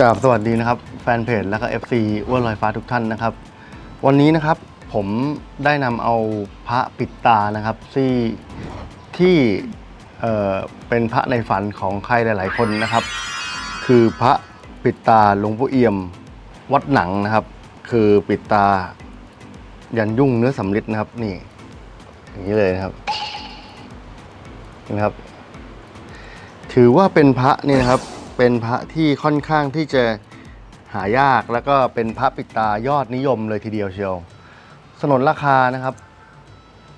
กราบสวัสดีนะครับ แฟนเพจแล้วก็ FC อ้วนลอยฟ้าทุกท่านนะครับ วันนี้นะครับผมได้นำเอาพระปิดตานะครับที่ที่เเป็นพระในฝันของใครหลาย ๆ คนนะครับ คือพระปิดตาหลวงปู่เอี่ยมวัดหนังนะครับ คือปิดตายันยุ่งเนื้อสำริดนะครับนี่ อย่างนี้เลยนะครับนะครับ ถือว่าเป็นพระนี่นะครับ เป็นพระที่ค่อนข้างที่จะหายากแล้วก็เป็นพระปิดตายอดนิยมเลยทีเดียวเชียว สนนราคานะครับ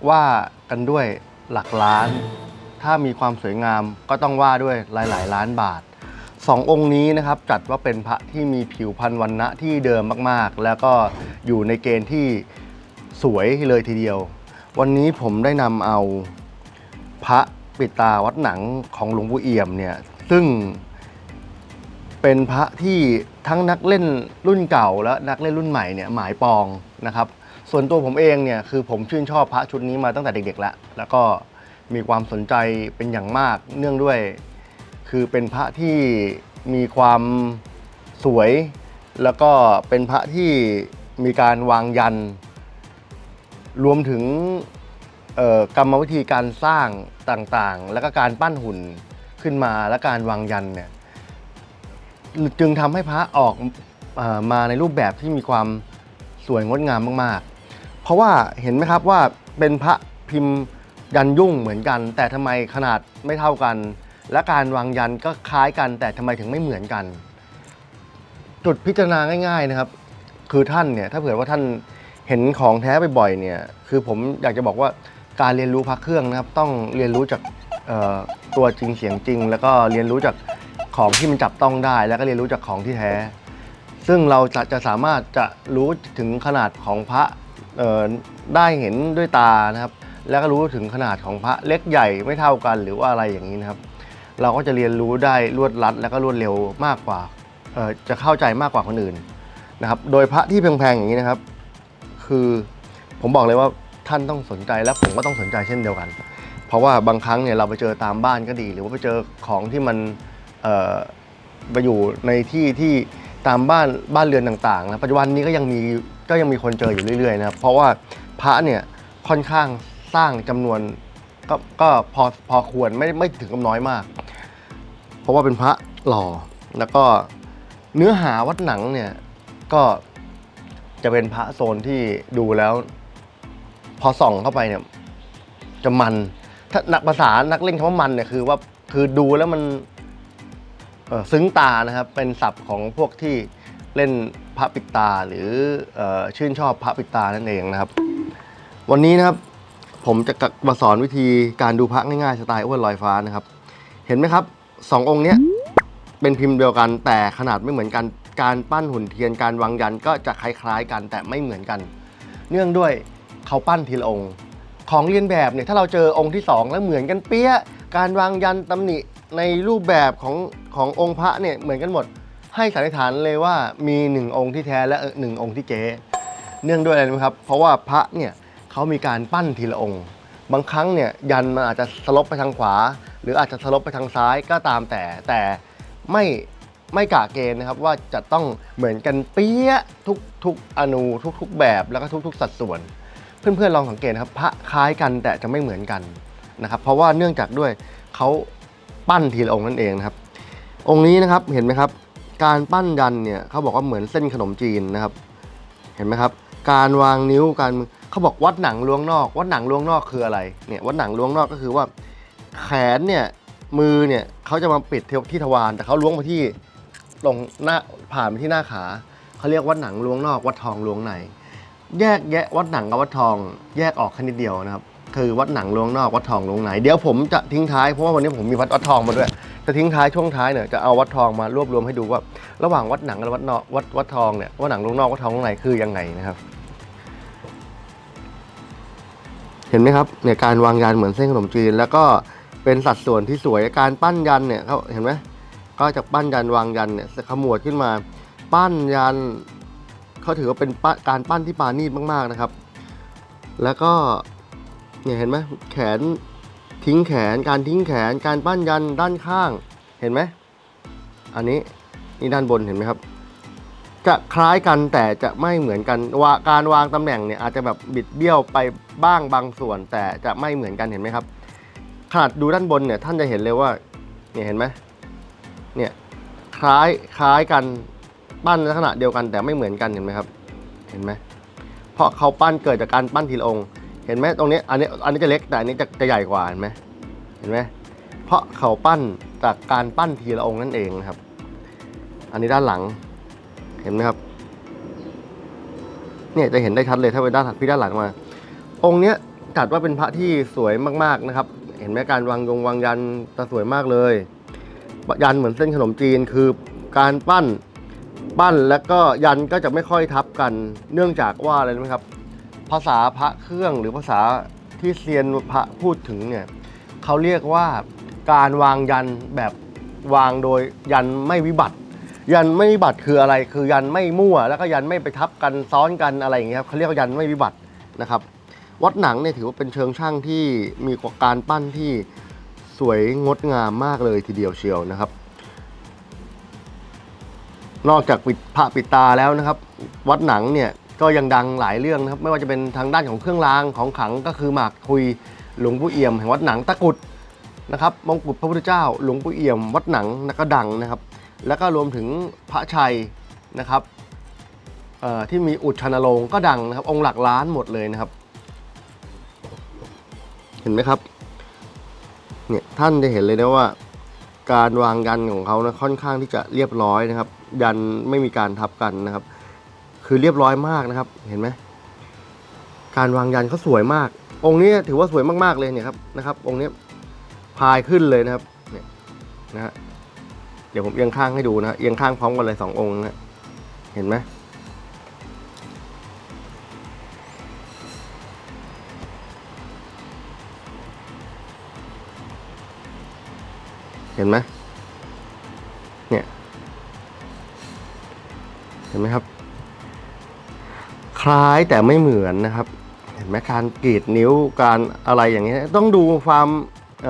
ว่ากันด้วยหลักล้าน ถ้ามีความสวยงามก็ต้องว่าด้วยหลาย ๆ ล้านบาทสององค์นี้นะครับจัดว่าเป็นพระที่มีผิวพรรณวันณะที่เดิมมากๆ แล้วก็อยู่ในเกณฑ์ที่สวยเลยทีเดียว วันนี้ผมได้นำเอาพระปิดตาวัดหนังของหลวงปู่เอี่ยมเนี่ยซึ่ง เป็นพระที่ทั้งนักเล่นรุ่นเก่าและนักเล่นรุ่นใหม่เนี่ยหมายปองนะครับ ส่วนตัวผมเองเนี่ยคือผมชื่นชอบพระชุดนี้มาตั้งแต่เด็กๆแล้วแล้วก็มีความสนใจเป็นอย่างมากเนื่องด้วย คือเป็นพระที่มีความสวย แล้วก็เป็นพระที่มีการวางยัน รวมถึงกรรมวิธีการสร้างต่างๆ แล้วก็การปั้นหุ่นขึ้นมาและการวางยันเนี่ย จึงทำให้พระออกเออมาในรูปแบบที่มีความสวยงดงามมากๆ เพราะว่าเห็นไหมครับว่าเป็นพระพิมพ์ยันยุ่งเหมือนกัน แต่ทำไมขนาดไม่เท่ากัน และการวางยันก็คล้ายกัน แต่ทำไมถึงไม่เหมือนกัน จุดพิจารณาง่าย ๆนะครับ คือท่านเนี่ยถ้าเผื่อว่าท่านเห็นของแท้บ่อยๆเนี่ยคือผมอยากจะบอกว่าการเรียนรู้พระเครื่องนะครับ ต้องเรียนรู้จากเอ่อตัวจริงเสียงจริง แล้วก็เรียนรู้จาก ของที่มันจับต้องได้ แล้วก็เรียนรู้จากของที่แท้ ซึ่งเราจะจะสามารถจะรู้ถึงขนาดของพระได้เห็นด้วยตานะครับ แล้วก็รู้ถึงขนาดของพระเล็กใหญ่ไม่เท่ากันหรือว่าอะไรอย่างนี้นะครับ เราก็จะเรียนรู้ได้รวดรัด แล้วก็รวดเร็วมากกว่าจะเข้าใจมากกว่าคนอื่นนะครับ โดยพระที่แพงๆอย่างนี้นะครับ คือผมบอกเลยว่าท่านต้องสนใจและผมก็ต้องสนใจเช่นเดียวกัน เพราะว่าบางครั้งเนี่ยเราไปเจอตามบ้านก็ดี หรือว่าไปเจอของที่มัน ไปอยู่ในที่ที่ตามบ้านบ้านเรือนต่างๆนะปัจจุบันนี้ก็ยังมีก็ยังมีคนเจออยู่เรื่อยๆนะครับเพราะว่าพระเนี่ยค่อนข้างสร้างจำนวนก็ก็พอพอควรไม่ไม่ถึงกับน้อยมาก เพราะว่าเป็นพระหล่อแล้วก็เนื้อหาวัดหนังเนี่ยก็จะเป็นพระโซนที่ดูแล้ว พอส่องเข้าไปเนี่ยจะมัน ถ้านักภาษานักเล่นคำว่ามันเนี่ยคือว่าคือดูแล้วมัน ซึ้งตานะครับเป็นศัพท์ของพวกที่เล่นพระปิดตาหรืออชื่นชอบพระปิดตานั่นเองนะครับ วันนี้นะครับผมจะมาสอนวิธีการดูพระง่ายๆสไตล์อ้วนลอยฟ้านะครับ เห็นไหมครับสององค์เนี้ยเป็นพิมพ์เดียวกันแต่ขนาดไม่เหมือนกันการปั้นหุ่นเทียนการวางยันก็จะคล้ายๆ กันแต่ไม่เหมือนกัน เนื่องด้วยเขาปั้นทีละองค์ ของเรียนแบบเนี่ยถ้าเราเจอองค์ที่สองแล้วเหมือนกันเปี้ยะการวางยันตำหนิ ในรูปแบบของขององค์พระเนี่ยเหมือนกันหมด ให้สันนิษฐานเลยว่ามีหนึ่งองค์ที่แท้และหนึ่งองค์ที่เก๊เนื่องด้วยอะไรรู้ไหมครับ เพราะว่าพระเนี่ยเขามีการปั้นทีละองค์ บางครั้งเนี่ยยันมันอาจจะสลบไปทางขวา หรืออาจจะสลบไปทางซ้ายก็ตามแต่ แต่ไม่ไม่กะเกณฑ์นะครับว่าจะต้องเหมือนกันเปี้ยทุกทุกอนูทุกทุกแบบแล้วก็ทุกทุกสัดส่วน เพื่อนๆลองสังเกตนะครับพระคล้ายกันแต่จะไม่เหมือนกันนะครับเพราะว่าเนื่องจากด้วยเขา ปั้นทีละองค์นั่นเองนะครับ องค์นี้นะครับเห็นไหมครับ การปั้นยันเนี่ยเขาบอกว่าเหมือนเส้นขนมจีนนะครับ เห็นไหมครับ การวางนิ้วการเขาบอกวัดหนังลวงนอก วัดหนังลวงนอกคืออะไรเนี่ยวัดหนังลวงนอกก็คือว่า แขนเนี่ยมือเนี่ยเขาจะมาปิดที่ทวารแต่เขาล้วงไปที่ตรงหน้าผ่านไปที่หน้าขาเขาเรียกวัดหนังลวงนอก วัดทองลวงในแยกแยะวัดหนังกับวัดทองแยกออกแค่นิดเดียวนะครับ คือวัดหนังลวงนอกวัดทองลวงในเดี๋ยวผมจะทิ้งท้ายเพราะว่าวันนี้ผมมีวัดวัดทองมาด้วยจะทิ้งท้ายช่วงท้ายเนี่ยจะเอาวัดทองมารวบรวมให้ดูว่า ระหว่างวัดหนังกับวัดนอกวัดวัดทองเนี่ยวัดหนังลวงนอกวัดทองลวงในคือยังไงนะครับ เห็นไหมครับเนี่ยการวางยันเหมือนเส้นขนมจีน แล้วก็เป็นสัดส่วนที่สวยการปั้นยันเนี่ยเขาเห็นไหมก็จะปั้นยันวางยันเนี่ยขมวดขึ้นมา ปั้นยันเขาถือว่าเป็นปั้นการปั้นที่ปราณีตมากๆนะครับ แล้วก็ เนี่ยเห็นไหมแขนทิ้งแขนการทิ้งแขนการปั้นยันด้านข้างเห็นไหมอันนี้นี่ด้านบนเห็นไหมครับ จะคล้ายกันแต่จะไม่เหมือนกันว่าการวางตำแหน่งเนี่ยอาจจะแบบบิดเบี้ยวไปบ้างบางส่วน แต่จะไม่เหมือนกันเห็นไหมครับขนาดดูด้านบนเนี่ยท่านจะเห็นเลยว่าเนี่ยเห็นไหมเนี่ยคล้ายคล้ายกันปั้นลักษณะเดียวกันแต่ไม่เหมือนกันเห็นไหมครับ เห็นไหมเพราะเขาปั้นเกิดจากการปั้นทีละองค์ เห็นไหมตรงนี้อันนี้อันนี้จะเล็กแต่อันนี้จะจะใหญ่กว่าเห็นไหมเห็นไหมเพราะเขาปั้นจากการปั้นทีละองค์นั่นเองนะครับ อันนี้ด้านหลัง เห็นไหมครับ เนี่ยจะเห็นได้ชัดเลยถ้าไปด้านพี่ด้านหลังมา องค์เนี้ยจัดว่าเป็นพระที่สวยมากๆนะครับ เห็นไหมการวางยงวางยันจะสวยมากเลยยันเหมือนเส้นขนมจีนคือการปั้นปั้นแล้วก็ยันก็จะไม่ค่อยทับกัน เนื่องจากว่าอะไรรู้ไหมครับ ภาษาพระเครื่องหรือภาษาที่เซียนพระพูดถึงเนี่ยเขาเรียกว่าการวางยันแบบวางโดยยันไม่วิบัติ ยันไม่วิบัติคืออะไรคือยันไม่มั่ว แล้วก็ยันไม่ไปทับกันซ้อนกันอะไรอย่างเงี้ยครับเขาเรียกว่ายันไม่วิบัตินะครับ วัดหนังเนี่ยถือว่าเป็นเชิงช่างที่มีการปั้นที่สวยงดงามมากเลยทีเดียวเชียวนะครับ นอกจากปิดพระปิดตาแล้วนะครับ วัดหนังเนี่ย ก็ยังดังหลายเรื่องนะครับไม่ว่าจะเป็นทางด้านของเครื่องรางของขลังก็คือหมากคุยหลวงปู่เอี่ยมแห่งวัดหนังตะกุดนะครับมงกุฎพระพุทธเจ้า หลวงปู่เอี่ยม วัดหนังนะก็ดังนะครับ แล้วก็รวมถึงพระชัยนะครับที่มีอุดชนโรงก็ดังนะครับ องค์หลักล้านหมดเลยนะครับ เห็นไหมครับเนี่ยท่านจะเห็นเลยนะว่า การวางยันของเขานะค่อนข้างที่จะเรียบร้อยนะครับ ยันไม่มีการทับกันนะครับ คือเรียบร้อยมากนะครับ เห็นไหมการวางยันเขาสวยมาก องค์นี้ถือว่าสวยมากๆเลยเนี่ยครับนะครับ องค์นี้พายขึ้นเลยนะครับเนี่ยนะฮะเดี๋ยวผมเอียงข้างให้ดูนะเอียงข้างพร้อมกันเลยสององค์นะเห็นไหมเห็นไหมเนี่ย เห็นไหมครับ คล้ายแต่ไม่เหมือนนะครับ เห็นไหมการกรีดนิ้วการอะไรอย่างเงี้ยต้องดูความเ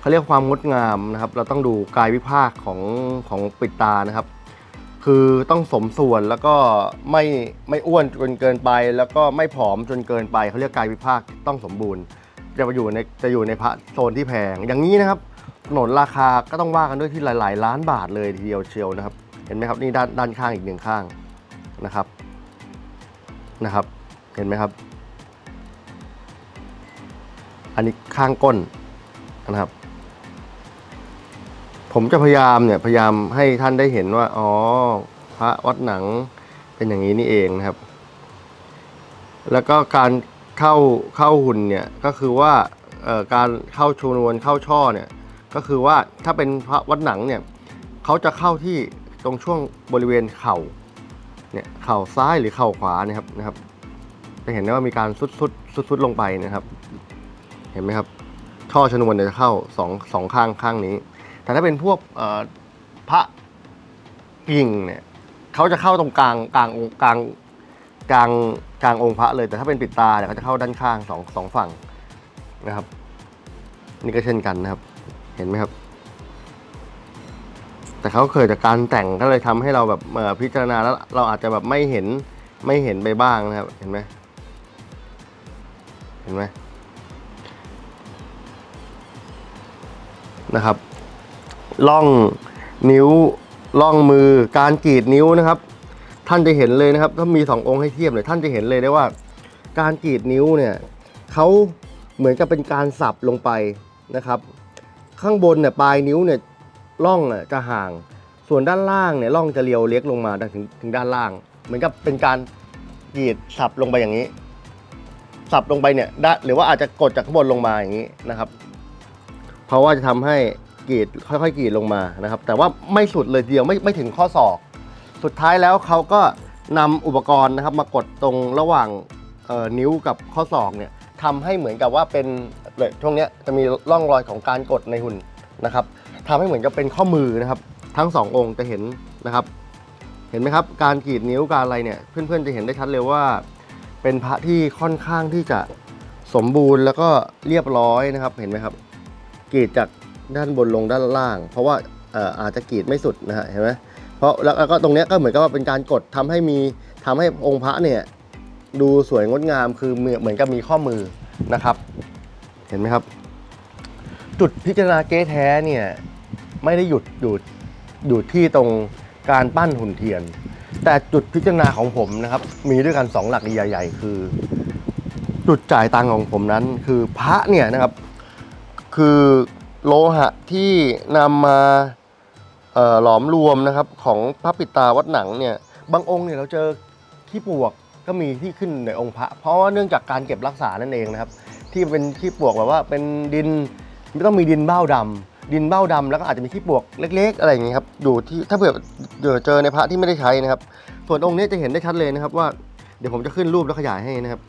เขาเรียกความงดงามนะครับ เราต้องดูกายวิภาคของของปิดตานะครับ คือต้องสมส่วนแล้วก็ไม่ไม่อ้วนจนเกินไป แล้วก็ไม่ผอมจนเกินไปเขาเรียกกายวิภาคต้องสมบูรณ์จะอยู่ในจะอยู่ในพระโซนที่แพง อย่างนี้นะครับถนนราคาก็ต้องว่ากันด้วยที่หลาย ๆ ล้านบาทเลยทีเดียวเชียวนะครับ เห็นไหมครับนี่ด้านด้านข้างอีกหนึ่งข้างนะครับ นะครับ เห็นไหมครับ อันนี้ข้างก้นนะครับ ผมจะพยายามเนี่ยพยายามให้ท่านได้เห็นว่า อ๋อ พระวัดหนังเป็นอย่างนี้นี่เองนะครับ แล้วก็การเข้าเข้าหุ่นเนี่ยก็คือว่าการเข้าชูนวนเข้าช่อเนี่ยก็คือว่าถ้าเป็นพระวัดหนังเนี่ยเขาจะเข้าที่ตรงช่วงบริเวณเข่า เนี่ยเข่าซ้ายหรือเข่าขวานะครับนะครับ จะเห็นได้ว่ามีการซุดซุดซุดซุดลงไปนะครับ เห็นไหมครับช่อชนวนเนี่ยจะเข้าสองสองข้างข้างนี้ แต่ถ้าเป็นพวกพระกิ่งเนี่ยเขาจะเข้าตรงกลางกลางองกลางกลางกลางองค์พระเลย แต่ถ้าเป็นปิดตาเนี่ยเขาจะเข้าด้านข้างสองสองฝั่งนะครับ นี่ก็เช่นกันนะครับ เห็นไหมครับ แต่เขาเคยจากการแต่งก็เลยทำให้เราแบบเอ่อพิจารณาแล้วเราอาจจะแบบไม่เห็นไม่เห็นไปบ้างนะครับ เห็นไหมเห็นไหมนะครับล่องนิ้วล่องมือการกรีดนิ้วนะครับ ท่านจะเห็นเลยนะครับ ถ้ามีสององค์ให้เทียบเนี่ยท่านจะเห็นเลยได้ว่า การกรีดนิ้วเนี่ยเขาเหมือนกับเป็นการสับลงไปนะครับ ข้างบนเนี่ยปลายนิ้วเนี่ย ล่องอะจะห่าง ส่วนด้านล่างเนี่ยล่องจะเรียวเล็กลงมาถึงถึงด้านล่าง เหมือนกับเป็นการกรีดสับลงไปอย่างนี้ สับลงไปเนี่ยด้านหรือว่าอาจจะกดจากข้างบนลงมาอย่างนี้นะครับ เพราะว่าจะทำให้กรีดค่อยๆกรีดลงมานะครับ แต่ว่าไม่สุดเลยเดียวไม่ไม่ถึงข้อศอก สุดท้ายแล้วเขาก็นำอุปกรณ์นะครับ มากดตรงระหว่างนิ้วกับข้อศอกเนี่ยทำให้เหมือนกับว่าเป็นเลยช่วงเนี้ยจะมีร่องรอยของการกดในหุ่นนะครับ ทำให้เหมือนกับเป็นข้อมือนะครับ ทั้งสององค์จะเห็นนะครับ เห็นไหมครับ การกรีดนิ้วการอะไรเนี่ยเพื่อนๆจะเห็นได้ชัดเลยว่า เป็นพระที่ค่อนข้างที่จะสมบูรณ์แล้วก็เรียบร้อยนะครับเห็นไหมครับกรีดจากด้านบนลงด้านล่าง เพราะว่าเอ่อาจจะกรีดไม่สุดนะฮะเห็นไหมเพราะแล้วก็ตรงนี้ก็เหมือนกับว่าเป็นการกดทำให้มีทำให้องค์พระเนี่ยดูสวยงดงามคือเหมือนกับมีข้อมือนะครับ เห็นไหมครับ จุดพิจารณาเก๊แท้เนี่ยไม่ได้หยุดอยู่อยู่ที่ตรงการปั้นหุ่นเทียน แต่จุดพิจารณาของผมนะครับ มีด้วยกันสองหลักใหญ่ๆ คือ จุดจ่ายตังของผมนั้นคือพระเนี่ยนะครับ คือโลหะที่นำมาหลอมรวมนะครับของพระปิตาวัดหนังเนี่ยบางองค์เนี่ยเราเจอขี้ปวกก็มีที่ขึ้นในองค์พระ เพราะว่าเนื่องจากการเก็บรักษานั่นเองนะครับ ที่เป็นขี้ปวกแบบว่าเป็นดิน ไม่ต้องมีดินเบ้าดำดินเบ้าดำแล้วก็อาจจะมีขี้ปวกเล็ก ๆ อะไรอย่างเงี้ครับอยู่ที่ถ้าเผื่อเดี๋ยวเจอในพระที่ไม่ได้ใช้นะครับ ส่วนองค์นี้จะเห็นได้ชัดเลยนะครับว่าเดี๋ยวผมจะขึ้นรูปแล้วขยายให้นะครับ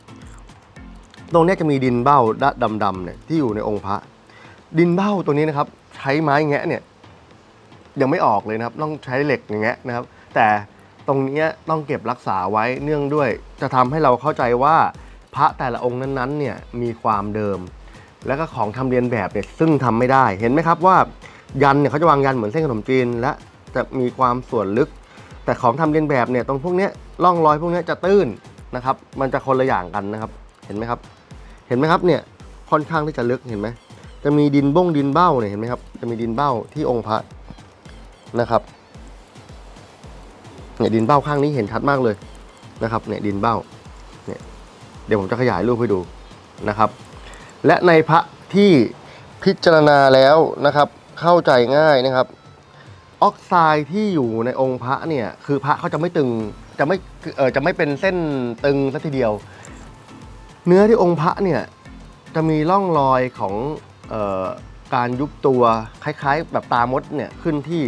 ตรงนี้จะมีดินเบ้าดำๆเนี่ยที่อยู่ในองค์พระ ดินเบ้าตัวนี้นะครับ ใช้ไม้แงะเนี่ยยังไม่ออกเลยนะครับ ต้องใช้เหล็กอย่างเงี้ยนะครับ แต่ตรงนี้ต้องเก็บรักษาไว้เนื่องด้วย จะทำให้เราเข้าใจว่าพระแต่ละองค์นั้นๆเนี่ยมีความเดิม แล้วก็ของทำเรียนแบบเนี่ยซึ่งทำไม่ได้เห็นไหมครับว่ายันเนี่ยเขาจะวางยันเหมือนเส้นขนมจีน และจะมีความส่วนลึก แต่ของทำเรียนแบบเนี่ยตรงพวกนี้ร่องรอยพวกนี้จะตื้นนะครับ มันจะคนละอย่างกันนะครับ เห็นไหมครับ เห็นไหมครับเนี่ยค่อนข้างที่จะลึกเห็นไหมจะมีดินบ้งดินเบ้าเนี่ยเห็นไหมครับ จะมีดินเบ้าที่องค์พระนะครับเนี่ยดินเบ้าข้างนี้เห็นชัดมากเลยนะครับเนี่ยดินเบ้าเนี่ยเดี๋ยวผมจะขยายรูปให้ดูนะครับ และในพระที่พิจารณาแล้วนะครับ เข้าใจง่ายนะครับ ออกไซด์ที่อยู่ในองค์พระเนี่ย คือพระเขาจะไม่ตึงจะไม่เออจะไม่เป็นเส้นตึงสัทีเดียว เนื้อที่องค์พระเนี่ยจะมีร่องรอยของออการยุบตัวคล้ายๆ แบบตามดเนี่ยขึ้นที่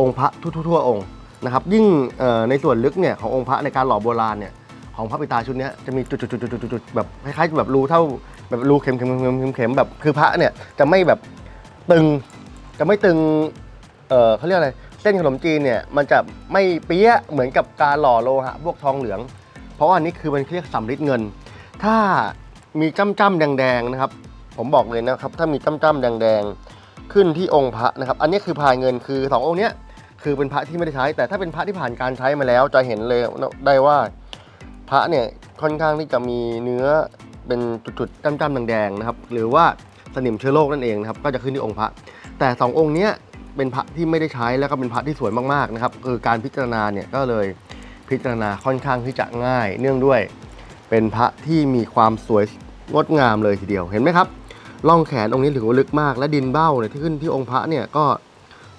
องค์พระทั่วๆองค์นะครับ ยิ่งเออในส่วนลึกเนี่ยขององค์พระในการหล่อโบราณเนี่ย ของพระปิตาชุดนี้จะมีจุดๆๆๆแบบคล้ายๆแบบรูเท่าแบบรูเข็มๆๆๆๆแบบคือพระเนี่ยจะไม่แบบตึงจะไม่ตึงเออเขาเรียกอะไรเส้นขนมจีนเนี่ยมันจะไม่เปี้ยเหมือนกับการหล่อโลหะพวกทองเหลือง เพราะว่าอันนี้คือมันเรียกสำริดเงิน ถ้ามีจ้ำจ้ำๆแดงๆนะครับ ผมบอกเลยนะครับ ถ้ามีจ้ำจ้ำๆแดงๆขึ้นที่องค์พระนะครับ อันนี้คือพายเงินคือสององค์เนี้ยคือเป็นพระที่ไม่ได้ใช้ แต่ถ้าเป็นพระที่ผ่านการใช้มาแล้วจะเห็นเลยได้ว่า พระเนี่ยค่อนข้างที่จะมีเนื้อเป็นจุดๆจ้ำๆแดงๆนะครับ หรือว่าสนิมเชื้อโรคนั่นเองนะครับ ก็จะขึ้นที่องค์พระ แต่สององค์เนี้ยเป็นพระที่ไม่ได้ใช้แล้วก็เป็นพระที่สวยมากๆนะครับ คือการพิจารณาเนี่ยก็เลยพิจารณาค่อนข้างที่จะง่าย เนื่องด้วย เป็นพระที่มีความสวยงดงามเลยทีเดียวเห็นไหมครับร่องแขนองค์นี้ถือว่าลึกมาก และดินเบ้าเนี่ยที่ขึ้นที่องค์พระเนี่ยก็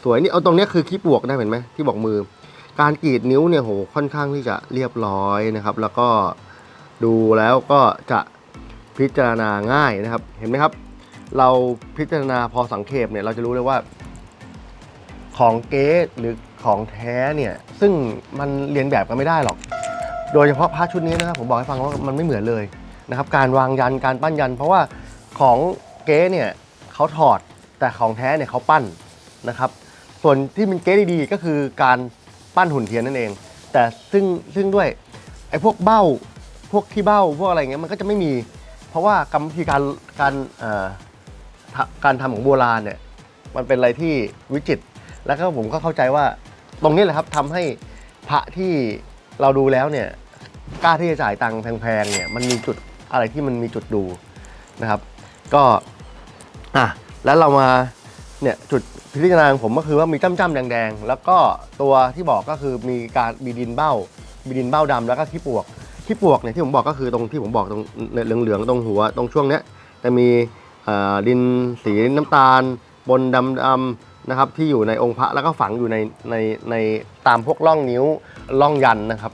สวยนี่เอาตรงเนี้ยคือขี้ปวกได้เห็นไหมที่บอกมือ การกรีดนิ้วเนี่ยโหค่อนข้างที่จะเรียบร้อยนะครับ แล้วก็ดูแล้วก็จะพิจารณาง่ายนะครับ เห็นไหมครับ เราพิจารณาพอสังเขปเนี่ยเราจะรู้เลยว่า ของเก๊หรือของแท้เนี่ยซึ่งมันเรียนแบบกันไม่ได้หรอก โดยเฉพาะพระชุดนี้นะครับผมบอกให้ฟังว่ามันไม่เหมือนเลยนะครับ การวางยันการปั้นยัน เพราะว่าของเก๊เนี่ยเขาถอดแต่ของแท้เนี่ยเขาปั้นนะครับ ส่วนที่เป็นเก๊ดีๆก็คือการ ปั้นหุ่นเทียนนั่นเอง แต่ซึ่งซึ่งด้วยไอ้พวกเบ้าพวกขี้เบ้าพวกอะไรเงี้ยมันก็จะไม่มี เพราะว่ากรรมวิธีการการเอ่อทะการทำของโบราณเนี่ยมันเป็นอะไรที่วิจิตรแล้วก็ผมก็เข้าใจว่าตรงนี้แหละครับทำให้พระที่เราดูแล้วเนี่ยกล้าที่จะจ่ายตังค์แพงๆเนี่ยมันมีจุดอะไรที่มันมีจุดดูนะครับ ก็อะแล้วเรามา เนี่ยจุดพิจารณาของผมก็คือว่ามีจ้ำๆแดงๆ แล้วก็ตัวที่บอกก็คือมีการมีดินเบ้า มีดินเบ้าดำแล้วก็ขี้ปวกขี้ปวกเนี่ยที่ผมบอกก็คือตรงที่ผมบอกตรงเหลืองๆตรงหัวตรงช่วงเนี้ยจะมีดินสีน้ำตาล บนดำๆนะครับที่อยู่ในองค์พระแล้วก็ฝังอยู่ในในในตามพวกร่องนิ้วร่องยันนะครับ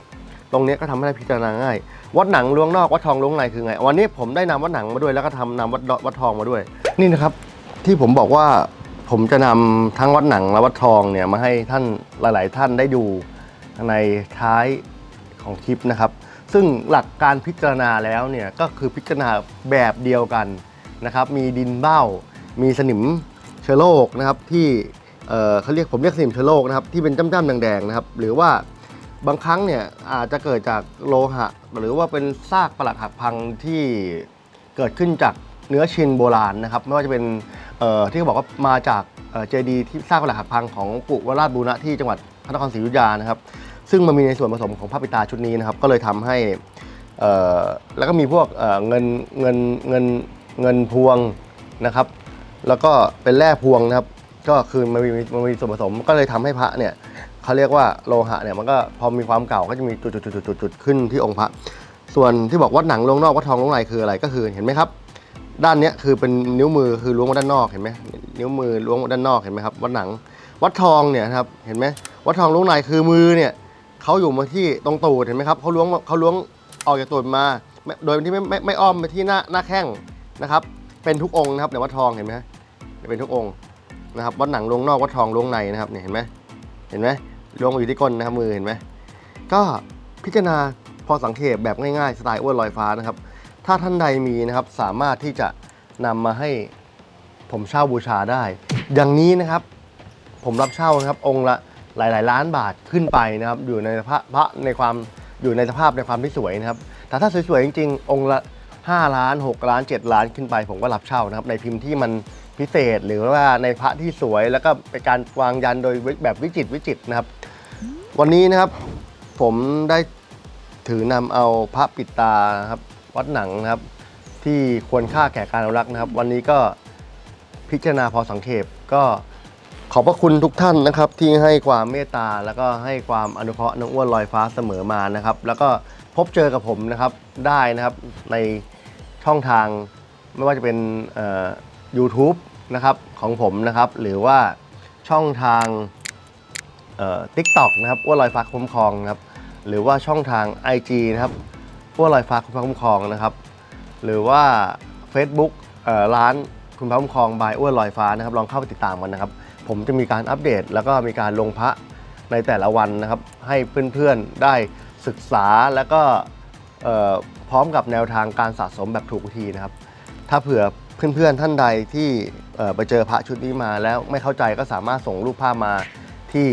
ตรงเนี้ยก็ทำให้ได้พิจารณาง่าย วัดหนังล้วงนอกวัดทองล้วงในคือไง วันนี้ผมได้นำวัดหนังมาด้วยแล้วก็ทำนำวัดวัดทองมาด้วย นี่นะครับที่ผมบอกว่า ผมจะนำทั้งวัดหนังและวัดทองเนี่ยมาให้ท่านหลาย ๆ ท่านได้ดูในท้ายของคลิปนะครับ ซึ่งหลักการพิจารณาแล้วเนี่ยก็คือพิจารณาแบบเดียวกันนะครับ มีดินเบ้า มีสนิมเชื้อโรคนะครับที่เเขาเรียกผมเรียกสนิมเชื้อโรคนะครับที่เป็นจ้ำๆแดงๆนะครับ หรือว่าบางครั้งเนี่ยอาจจะเกิดจากโลหะ หรือว่าเป็นซากปรักหักพังที่เกิดขึ้นจาก เนื้อชินโบราณนะครับไม่ว่าจะเป็นที่เขาบอกว่ามาจากเจดีย์ที่สร้างปรักหักพังของปู่วราชบูรณะที่จังหวัดพระนครศรีอยุธยานะครับ ซึ่งมันมีในส่วนผสมของพระปิตาชุดนี้นะครับ ก็เลยทำให้แล้วก็มีพวกเงินเงินเงินเงินพวงนะครับ แล้วก็เป็นแร่พวงนะครับ ก็คือมันมีมันมีส่วนผสมก็เลยทำให้พระเนี่ยเขาเรียกว่าโลหะเนี่ยมันก็พอมีความเก่าก็จะมีจุดๆๆๆขึ้นที่องค์พระ ส่วนที่บอกวัดหนังลงนอกวัดทองลงในคืออะไรก็คือเห็นไหมครับ ด้านเนี้ยคือเป็นนิ้วมือคือล้วงมาด้านนอกเห็นไหมนิ้วมือล้วงมาด้านนอกเห็นไหมครับวัดหนัง วัดทองเนี่ยนะครับเห็นไหมวัดทองลวงในคือมือเนี่ยเขาอยู่มาที่ตรงตูดเห็นไหมครับเขาล้วงเขาล้วงออกจากตูดมา โดยที่ไม่ไม่ไม่อ้อมไปที่หน้าหน้าแข้งนะครับ เป็นทุกองค์นะครับในวัดทองเห็นไหมเป็นทุกองค์นะครับวัดหนังลวงนอกวัดทองลวงในนะครับเนี่ยเห็นไหมเห็นไหมล้วงมาอยู่ที่ก้นนะครับมือเห็นไหมก็พิจารณาพอสังเกตแบบง่ายๆสไตล์อ้วนลอยฟ้านะครับ ถ้าท่านใดมีนะครับสามารถที่จะนำมาให้ผมเช่าบูชาได้ อย่างนี้นะครับผมรับเช่านะครับองค์ละหลาย ๆ ล้านบาทขึ้นไปนะครับ อยู่ในพระพระในความอยู่ในสภาพในความที่สวยนะครับ แต่ถ้าสวย ๆ จริง ๆ องค์ละ 5 ล้าน 6 ล้าน 7 ล้านขึ้นไปผมก็รับเช่านะครับ ในพิมพ์ที่มันพิเศษหรือว่าในพระที่สวยแล้วก็เป็นการวางยันโดยแบบวิจิตรวิจิตรนะครับ วันนี้นะครับผมได้ถือนำเอาพระปิดตานะครับ วัดหนังนะครับ ที่ควรค่าแก่การอนุรักษ์นะครับ วันนี้ก็พิจารณาพอสังเขปก็ขอบพระคุณทุกท่านนะครับ ที่ให้ความเมตตาแล้วก็ให้ความอนุเคราะห์น้องอ้วนลอยฟ้าเสมอมานะครับ แล้วก็พบเจอกับผมนะครับได้นะครับในช่องทางไม่ว่าจะเป็นเอ่อ YouTube นะครับของผมนะครับ หรือว่าช่องทางทิกตอกนะครับอ้วนลอยฟ้าคุ้มครองนะครับ หรือว่าช่องทาง IG นะครับ อ้วนลอยฟ้าคุณพระคุ้มครองนะครับ หรือว่า Facebook ร้านคุณพระคุ้มครองบายอ้วนลอยฟ้านะครับลองเข้าไปติดตามกันนะครับ ผมจะมีการอัปเดต แล้วก็มีการลงพระในแต่ละวันนะครับ ให้เพื่อนๆได้ศึกษาแล้วก็พร้อมกับแนวทางการสะสมแบบถูกวิธีนะครับ ถ้าเผื่อเพื่อนๆท่านใดที่ไปเจอพระชุดนี้มาแล้วไม่เข้าใจก็สามารถส่งรูปภาพมาที่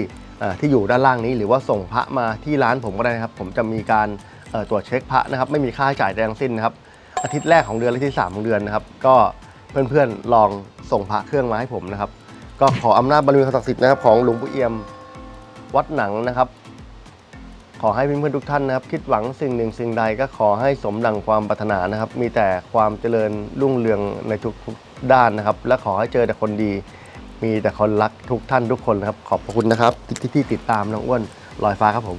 ที่อยู่ด้านล่างนี้ หรือว่าส่งพระมาที่ร้านผมก็ได้นะครับ ผมจะมีการ ตรวจเช็คพระนะครับ ไม่มีค่าใช้จ่ายใดทั้งสิ้นนะครับ อาทิตย์แรกของเดือนและที่ 3 ของเดือนนะครับ ก็เพื่อนๆลองส่งพระเครื่องมาให้ผมนะครับ ก็ขออำนาจบารมีศักดิ์สิทธิ์นะครับของหลวงปู่เอี่ยมวัดหนังนะครับ ขอให้เพื่อนๆทุกท่านนะครับ คิดหวังสิ่งหนึ่งสิ่งใดก็ขอให้สมดังความปรารถนานะครับ มีแต่ความเจริญรุ่งเรืองในทุกๆด้านนะครับ และขอให้เจอแต่คนดี มีแต่คนรักทุกท่านทุกคนนะครับ ขอบพระคุณนะครับที่ที่ติดตามน้องอ้วนลอยฟ้าครับผม